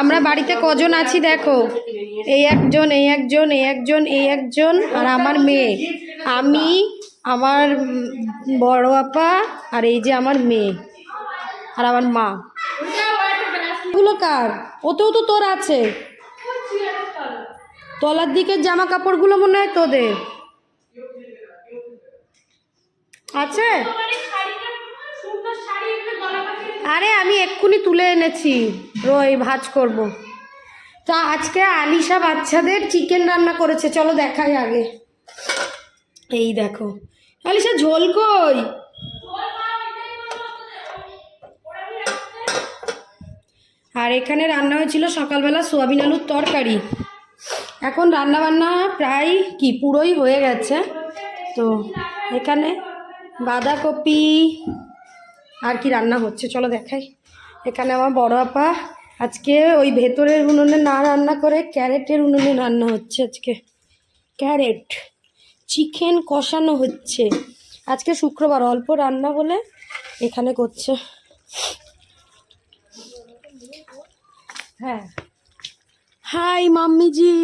আমরা বাড়িতে কজন আছি দেখো? এই একজন এই একজন এই একজন এই একজন আর আমার মেয়ে। আমি আমার বড় আপা আর এই যে আমার মেয়ে আর আমার মা। গুলো কার? ওতেও তো তোর আছে। তলার দিকের জামা কাপড়গুলো মনে হয় তোদের। আছে? আরে আমি এক্ষুনি তুলে এনেছি। রই ভাজ করব। তা আজকে আলিশা বাচ্চাদের চিকেন রান্না করেছে, চলো দেখাই আগে। এই দেখো। আলিশা, ঝোল কই? আর এখানে রান্না হয়েছিল সকালবেলা সোয়াবিন আলুর তরকারি। এখন রান্না বান্না প্রায় কি, পুরোই হয়ে গেছে। তো এখানে বাঁধাকপি আর কি রান্না হচ্ছে, চলো দেখাই। এখানে আমার বড় আপা আজকে ওই ভেতরের উনুনে না রান্না করে ক্যারেটের উনুনে রান্না হচ্ছে আজকে। ক্যারেট, চিকেন কষানো হচ্ছে। আজকে শুক্রবার, অল্প রান্না বলে এখানে করছে। হ্যাঁ। হাই মাম্মিজি।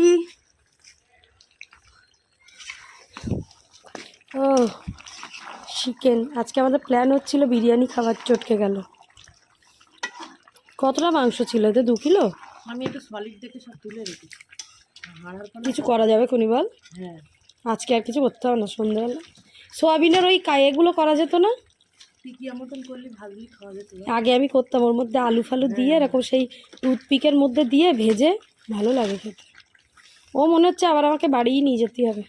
ও। চিকেন আজকে আমাদের প্ল্যান হচ্ছিল বিরিয়ানি খাবার চটকে গেল। কতটা মাংস ছিল এতে? দু কিলো? আমি একটু সলিড দেখে সব তুলে রেখেছি। কিছু করা যাবে কোনি বল? হ্যাঁ। আজকে আর কিছু করতে হবে না সন্ধ্যাবেলা। সোয়াবিনের ওই কায়েগুলো করা যেত না? আগে আমি করতাম ওর মধ্যে আলু ফালু দিয়ে এরকম সেই টুথপিকের মধ্যে দিয়ে ভেজে ভালো লাগে খেতে। ও মনে হচ্ছে আবার আমাকে বাড়িই নিয়ে যেতে হবে।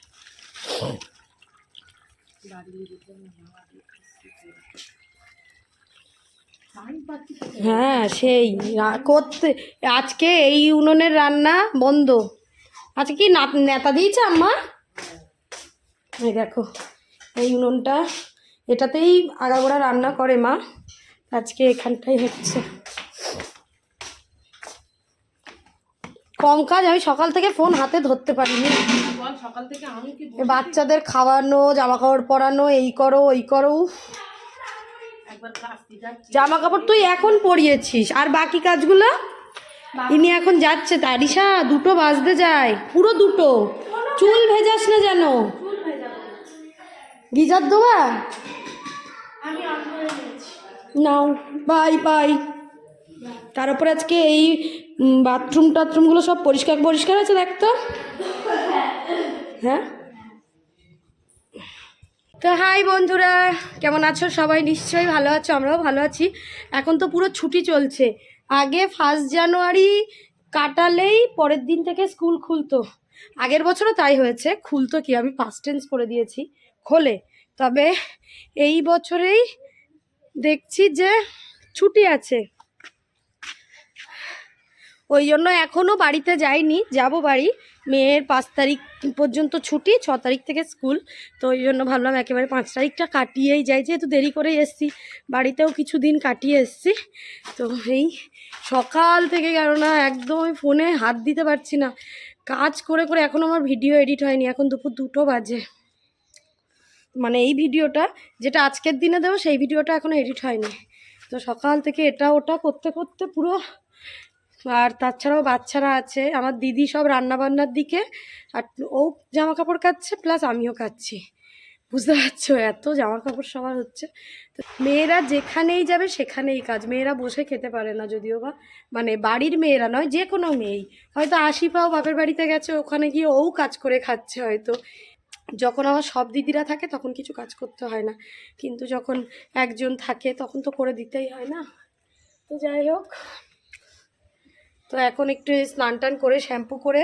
হ্যাঁ সেই। করতে আজকে এই উনুনের রান্না বন্ধ। আজকে কি না- নেতা দিয়েছে আম্মা? এই দেখো এই উনুনটা। এটাতেই আগাগোড়া রান্না করে মা। আজকে এখানটাই হচ্ছে। কম কাজ আমি সকাল থেকে ফোন হাতে ধরতে পারিনি। কি বাচ্চাদের খাওয়ানো জামা কাপড় পরানো এই করো ওই করো উফ, একবার কাজতে যাচ্ছি জামা কাপড় তুই এখন পরিয়েছিস আর বাকি কাজগুলো? ইনি এখন যাচ্ছে তারিশা দুটো বাজতে যায় পুরো দুটো। চুল ভেজাস না যেন। গিজার দেবা? নাও বাই বাই তার উপরে আজকে এই বাথরুম টাথরুমগুলো সব পরিষ্কার পরিষ্কার আছে দেখতো হ্যাঁ? তো হাই বন্ধুরা, কেমন আছো? সবাই নিশ্চয়ই ভালো আছো, আমরাও ভালো আছি। এখন তো পুরো ছুটি চলছে। আগে ফার্স্ট জানুয়ারি কাটালেই পরের দিন থেকে স্কুল খুলতো। আগের বছরও তাই হয়েছে, খুলতো কি? আমি পাস্ট টেন্স করে দিয়েছি, খোলে। তবে এই বছরেই দেখছি যে ছুটি আছে। ওই জন্য এখনও বাড়িতে যাইনি, যাব বাড়ি। মেয়ের পাঁচ তারিখ পর্যন্ত ছুটি, ছ তারিখ থেকে স্কুল। তো ওই জন্য ভাবলাম একেবারে পাঁচ তারিখটা কাটিয়েই যাই, যেহেতু দেরি করেই এসছি। বাড়িতেও কিছু দিন কাটিয়ে এসছি। তো এই সকাল থেকে কেননা একদম আমি ফোনে হাত দিতে পারছি না। কাজ করে করে এখন আমার ভিডিও এডিট হয়নি, এখন দুপুর দুটো বাজে। মানে এই ভিডিওটা, যেটা আজকের দিনে দেবো, সেই ভিডিওটা এখনও এডিট হয়নি। তো সকাল থেকে এটা ওটা করতে করতে পুরো আর তাছাড়াও বাচ্চারা আছে। আমার দিদি সব রান্না বান্নার দিকে, আর ও জামা কাপড় কাচ্ছে, প্লাস আমিও কাচ্ছি। বুঝতে পারছ? এত জামা কাপড় সবার হচ্ছে। তো মেয়েরা যেখানেই যাবে সেখানেই কাজ। মেয়েরা বসে খেতে পারে না যদিও বা মানে বাড়ির মেয়েরা নয় যে কোনো মেয়েই। হয়তো আশিফাও বাপের বাড়িতে গেছে, ওখানে গিয়ে ও কাজ করে খাচ্ছে হয়তো। যখন আমার সব দিদিরা থাকে, তখন কিছু কাজ করতে হয় না। কিন্তু যখন একজন থাকে, তখন তো করে দিতেই হয় না। তো যাই হোক তো এখন একটু স্নান টান করে শ্যাম্পু করে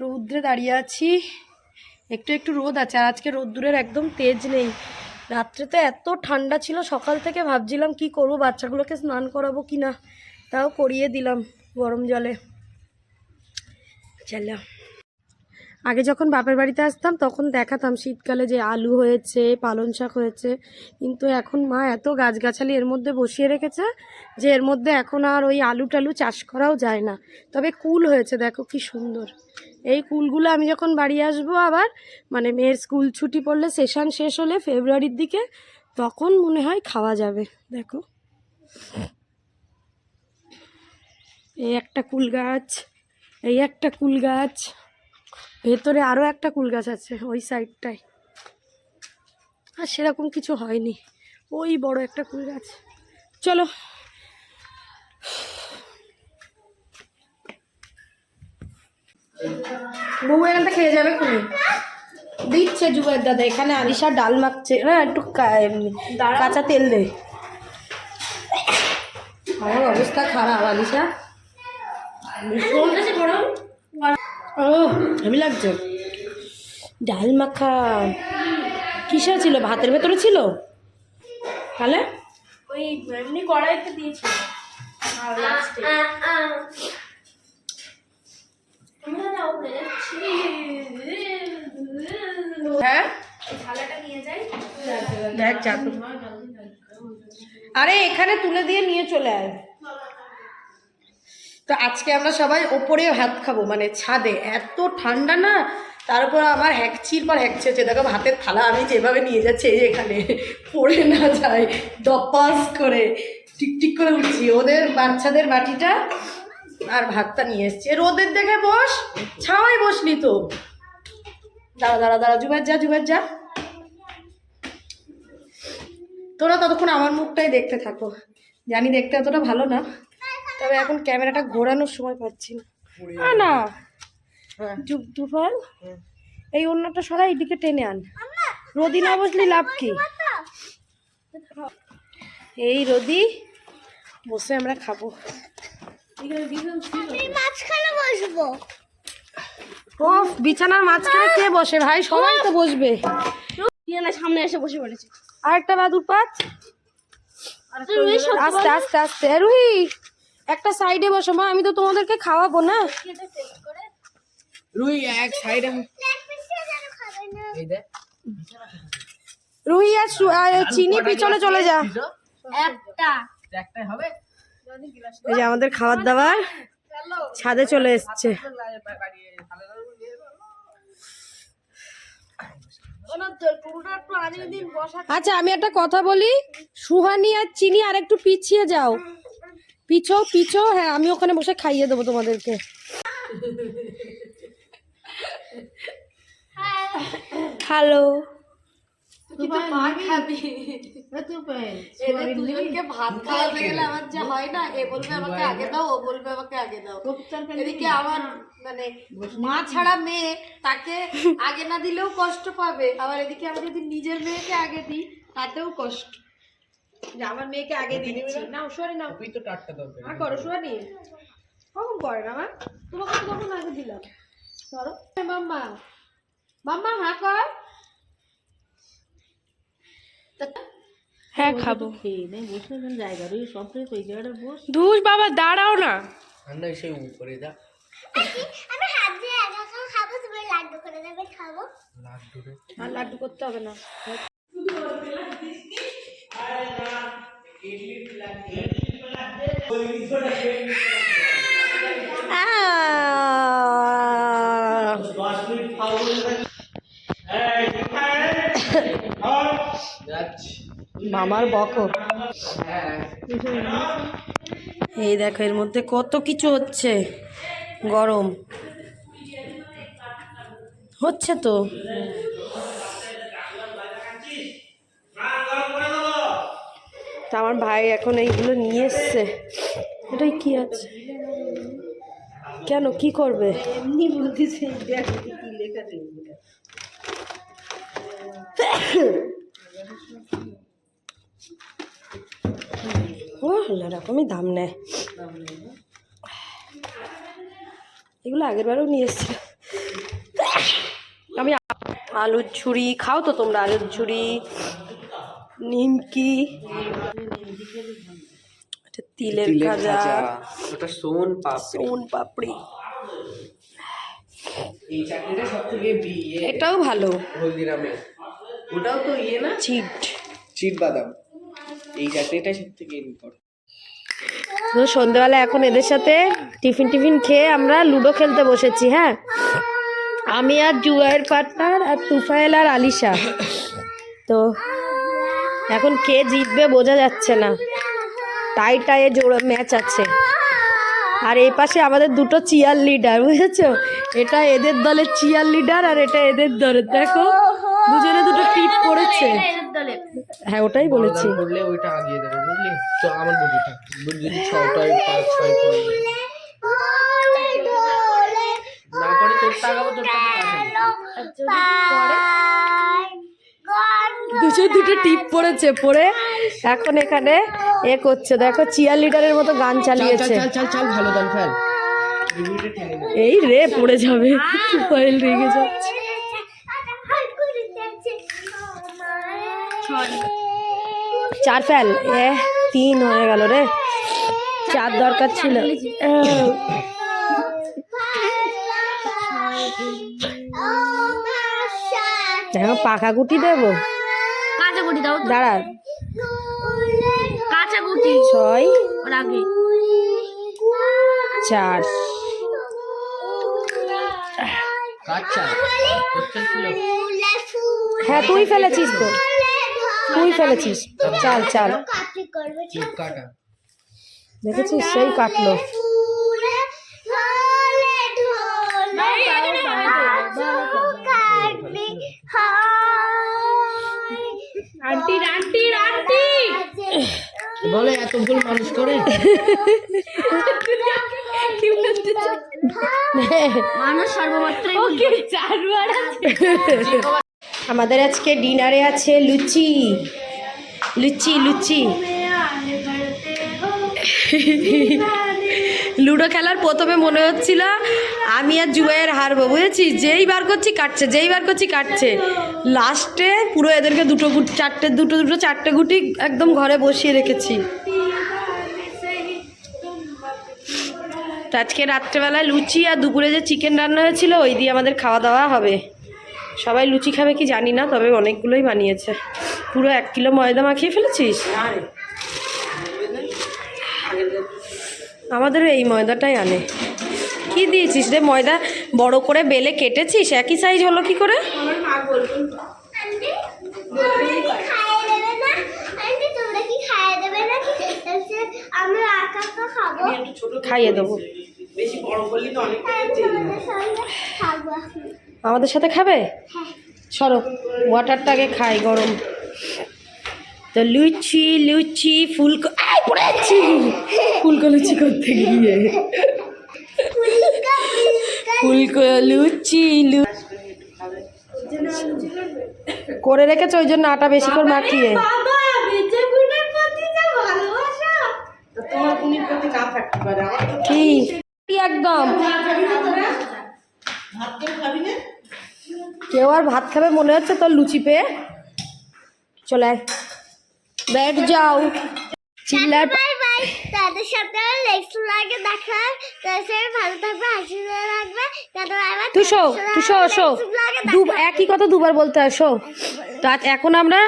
রৌদ্রে দাঁড়িয়ে আছি। একটু একটু রোদ আছে, আর আজকে রোদ্দুরের একদম তেজ নেই। রাত্রে তো এত ঠান্ডা ছিল, সকাল থেকে ভাবছিলাম কি করব, বাচ্চাগুলোকে স্নান করাবো কি না তাও করিয়ে দিলাম গরম জলে। চলো। আগে যখন বাপের বাড়িতে আসতাম, তখন দেখাতাম শীতকালে যে আলু হয়েছে, পালং শাক হয়েছে। কিন্তু এখন মা এত গাছগাছালি এর মধ্যে বসিয়ে রেখেছে যে এর মধ্যে এখন আর ওই আলু টালু চাষ করাও যায় না। তবে কুল হয়েছে, দেখো কি সুন্দর। এই কুলগুলো আমি যখন বাড়ি আসব আবার মানে মেয়ের স্কুল ছুটি পড়লে সেশন শেষ হলে ফেব্রুয়ারির দিকে, তখন মনে হয় খাওয়া যাবে, দেখো। এই একটা কুল গাছ, এই একটা কুল গাছ। ভেতরে আরও একটা কুল গাছ আছে ওই সাইডটায়। আর সেরকম কিছু হয়নি। ওই বড় একটা কুল গাছ। চলো। বউ এখানটা খেয়ে যাবে খুনি? দিচ্ছে জুবের দাদা এখানে আলিশা ডাল মাখছে। না একটু কা- কাঁচা তেল দে। আমার অবস্থা খারাপ আলিশা ভীষণ ও লাগছে। ডাল মাখা কিসে ছিল? ভাতের ভেতরে ছিল? তাহলে? ওই এমনি কড়াইতে দিয়েছিল হ্যাঁ? আরে এখানে তুলে দিয়ে নিয়ে চলে আয়। তো আজকে আমরা সবাই ওপরে ভাত খাব মানে ছাদে। এত ঠান্ডা না তারপর আমার হ্যাকচির পর হ্যাকচি হচ্ছে দেখো, ভাতের থালা আমি যেভাবে নিয়ে যাচ্ছি, এই এখানে পড়ে না যায়, দপাস করে, টিকটিক করে উঠছি। ওদের বাচ্চাদের বাটিটা আর ভাতটা নিয়ে এসছি। রোদের দেখে বস ছাওয়াই বসলি তো। দাঁড়া দাঁড়া দাঁড়া জুবের যা জুবের যা। তোরা ততক্ষণ আমার মুখটাই দেখতে থাকো। জানি দেখতে অতটা ভালো না। তবে এখন ক্যামেরাটা ঘোরানোর সময় পাচ্ছি না। না। যুগ দুফল এই অন্যটা সরা এদিকে টেনে আন। রোদি না বসলি লাভ কি? এই রোদি বসে আমরা খাব। বসবো। ও বিছানার মাঝখানে কে বসে ভাই? সবাই তো বসবে। না সামনে এসে বসে পড়েছে। আরেকটা বাদুর পাত। আস্তে আস্তে আস্তে। রুহি একটা সাইডে বসো মা আমি তো তোমাদেরকে খাওয়াবো না? রুই এক সাইডে রুহি আর আর চিনি পিছনে চলে যা। একটা। একটাই হবে? এই যে আমাদের খাবার দাবার ছাদে চলে এসছে। আচ্ছা আমি একটা কথা বলি। সুহানি আর চিনি আর একটু পিছিয়ে যাও। পিছো পিছো হ্যাঁ আমি ওখানে বসে খাইয়ে দেবো তোমাদেরকে। হ্যালো। এদের দুজনকে ভাত খাওয়াতে গেলে আমার যা হয় না এ বলবে আমাকে আগে দাও ও বলবে আমাকে আগে দাও। এদিকে আমার মানে মা ছাড়া মেয়ে তাকে আগে না দিলেও কষ্ট পাবে। আবার এদিকে আমি যদি নিজের মেয়েকে আগে দিই তাতেও কষ্ট। আমার মেয়েকে আগে দিচ্ছি। না সোয়ারি না তুই তো টাটকা দরকার হ্যাঁ করো সোয়ারি কখন করে না মা তোমাকে তো কখন আগে দিলাম। করো মাম্মা। মাম্মা হ্যাঁ কর। হ্যাঁ খাব। জায়গা রুই সব ওই জায়গাটা ধুস বাবা দাঁড়াও না। ঠান্ডা সেই উপরে যা। আমি হাত দিয়ে একা একা খাব তুমি লাড্ডু করে দেবে খাব। লাড্ডু আর লাড্ডু করতে হবে না আহ! যাচ্ছি মামার বকো। এই দেখো এর মধ্যে কত কিছু হচ্ছে। গরম। হচ্ছে তো তা আমার ভাই এখন এইগুলো নিয়ে এসছে। এটাই কি আছে? কেন? কি করবে? এমনি বলতেছে ও এরকমই দাম নেয়। এগুলো আগের বারেও নিয়ে এসেছিল আমি আলুর ঝুড়ি খাও তো তোমরা আলুর ঝুড়ি। নিমকি এটা তিলের খাজা ওটা সোন পাপড়ি। সোন পাপড়ি। এই বিয়ে এটাও ভালো। হলদিরামে। ওটাও তো ইয়ে না? চিট চিট বাদাম। এই থেকে ইম্পর্টেন্ট তো সন্ধ্যেবেলা এখন এদের সাথে টিফিন টিফিন খেয়ে আমরা লুডো খেলতে বসেছি হ্যাঁ? আমি আর জুয়াইয়ের পার্টনার আর তুফাইল আর আলিশা। তো এখন কে জিতবে বোঝা যাচ্ছে না। টাই টাইয়ে জোড়া ম্যাচ আছে। আর এই পাশে আমাদের দুটো চিয়ার লিডার বুঝেছ? এটা এদের দলের চিয়ার লিডার আর এটা এদের দলের দেখো দুজনে দুটো টিপ পড়েছে হ্যাঁ ওটাই বলেছি। ওইটা আগিয়ে দেবো বুঝলি? তো আমার বডিটা বুঝলি ছটায় পাঁচ ছয় না পরে তোরটা আগাবো তোরটা তো কাছে পায় গন্ধ দুজন দুটো টিপ পড়েছে পড়ে এখন এখানে এ করছে। দেখো চিয়ার লিডারের মতো গান চাল চালিয়েছে। ভালো গান ফেল। এই রে পড়ে যাবে। মোবাইল রেগে যাচ্ছে। চার ফেল এ তিন হয়ে গেল রে। চার দরকার ছিল। পাকা গুটি দেবো? কাঁচা গুটি দাও দাঁড়া কাঁচা গুটি। ছয় ওর আগে। চার। হ্যাঁ তুই ফেলেছিস তো। তুই ফেলেছিস। চাল চাল। দেখেছিস? সেই কাটলো। আন্টি আন্টি আন্টি বলে এত ভুল মানুষ করে? মানুষ সর্বমাত্রাই ওকে চারবার আমাদের আজকে ডিনারে আছে লুচি। লুচি লুচি। লুডো খেলার প্রথমে মনে হচ্ছিল, আমি আর জুবাইয়ের হারবো বুঝেছিস? যেই বার করছি কাটছে, যেই বার করছি কাটছে। লাস্টে পুরো এদেরকে দুটো গুটি চারটে দুটো দুটো চারটে গুটি একদম ঘরে বসিয়ে রেখেছি। আজকে রাত্রেবেলায় লুচি আর দুপুরে যে চিকেন রান্না হয়েছিল, ওই দিয়ে আমাদের খাওয়া দাওয়া হবে। সবাই লুচি খাবে কি জানি না, তবে অনেকগুলোই বানিয়েছে। পুরো এক কিলো ময়দা মাখিয়ে ফেলেছিস? আমাদের এই ময়দাটাই আনে। কি দিয়েছিস রে ময়দা? বড় করে বেলে কেটেছিস? একই সাইজ হলো কি করে? খাইয়ে দেবো বেশি বড় করলি তো অনেক তোমাদের সঙ্গে খাব এখন। আমাদের সাথে খাবে? সরো ওয়াটারটা আগে খাই গরম। তো লুচি লুচি ফুলকো পড়েছি। ফুলকো লুচি করতে গিয়ে। ফুলকো লুচি লু করে রেখেছে ওই জন্য আটা বেশি করে মাখিয়ে। কি? একদম? কেউ আর ভাত খাবে মনে হচ্ছে তোর লুচি পেয়ে? চলে আয়। ব্যাট যাও। চিল্লার তাদের সাথে নেক্সট ব্লগে দেখা তাদের ভালো থাকবে হাসি রাখবে তুই শো তুই শো শো। একই কথা দুবার বলতে হয় শো। তো এখন আমরা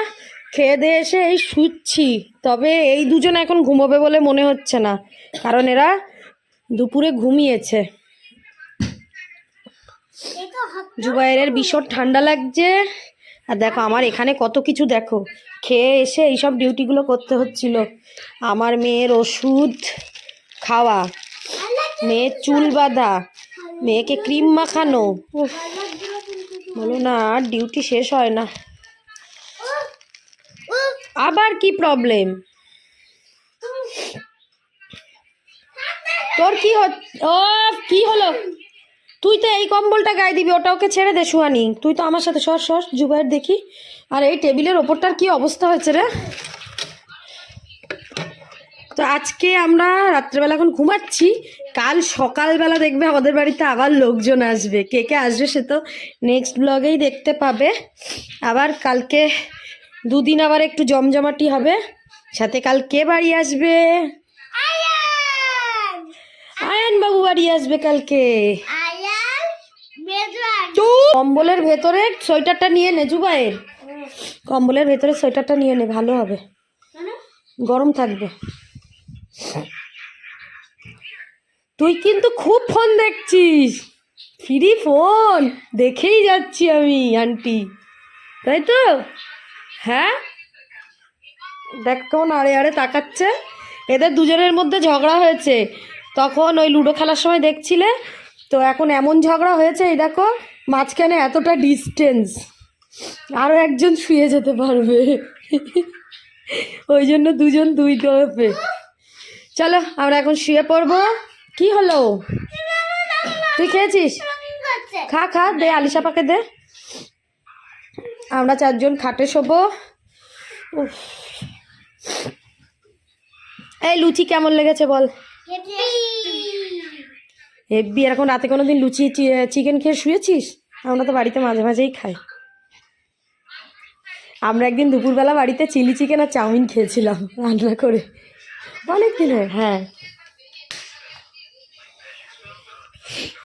খেয়ে দিয়ে এসে এই শুচ্ছি। তবে এই দুজন এখন ঘুমোবে বলে মনে হচ্ছে না। কারণ এরা দুপুরে ঘুমিয়েছে। জুবাইরের ভীষণ ঠান্ডা লাগছে। আর দেখো আমার এখানে কত কিছু দেখো। খেয়ে এসে এইসব ডিউটিগুলো করতে হচ্ছিল। আমার মেয়ের ওষুধ খাওয়া, মেয়ের চুল বাঁধা, মেয়েকে ক্রিম মাখানো। বলো না, আর ডিউটি শেষ হয় না। আবার কি প্রবলেম তোর কি ও কি হলো? তুই তো এই কম্বলটা গায়ে দিবি, ওটা ওকে ছেড়ে দে, সুহানি। তুই তো আমার সাথে সর সর জুবাইয়ের দেখি। আর এই টেবিলের ওপরটার কি অবস্থা হয়েছে রে? তো আজকে আমরা রাত্রেবেলা এখন ঘুমাচ্ছি। কাল সকালবেলা দেখবে আমাদের বাড়িতে আবার লোকজন আসবে। কে কে আসবে সে তো নেক্সট ব্লগেই দেখতে পাবে। আবার কালকে দুদিন আবার একটু জমজমাটি হবে। সাথে কাল কে বাড়ি আসবে? আয়ান! বাবু বাড়ি আসবে কালকে। কম্বলের ভেতরে সোয়েটারটা নিয়ে নে জুবাইয়ের কম্বলের ভেতরে সোয়েটারটা নিয়ে নে, ভালো হবে। গরম থাকবে। তুই কিন্তু খুব ফোন দেখছিস। ফ্রি ফোন দেখেই যাচ্ছি আমি আন্টি তাই তো? হ্যাঁ? দেখ কেমন আড়ে আড়ে তাকাচ্ছে। এদের দুজনের মধ্যে ঝগড়া হয়েছে। তখন ওই লুডো খেলার সময় দেখছিলে? তো এখন এমন ঝগড়া হয়েছে, এই দেখো, মাঝখানে এতটা ডিস্টেন্স আরও একজন শুয়ে যেতে পারবে। ওই জন্য দুজন দুই তরফে। চলো, আমরা এখন শুয়ে পড়ব। কি হলো? তুই খেয়েছিস? খা খা, দে আলিশা পাকে দে। আমরা চারজন খাটে শোবো। এই, লুচি কেমন লেগেছে বল? হেব্বি। এরকম রাতে কোনো দিন লুচি চিকেন খেয়ে শুয়েছিস? আমরা তো বাড়িতে মাঝে মাঝেই খাই। আমরা একদিন দুপুরবেলা বাড়িতে চিলি চিকেন আর চাউমিন খেয়েছিলাম রান্না করে। অনেক দিন হ্যাঁ।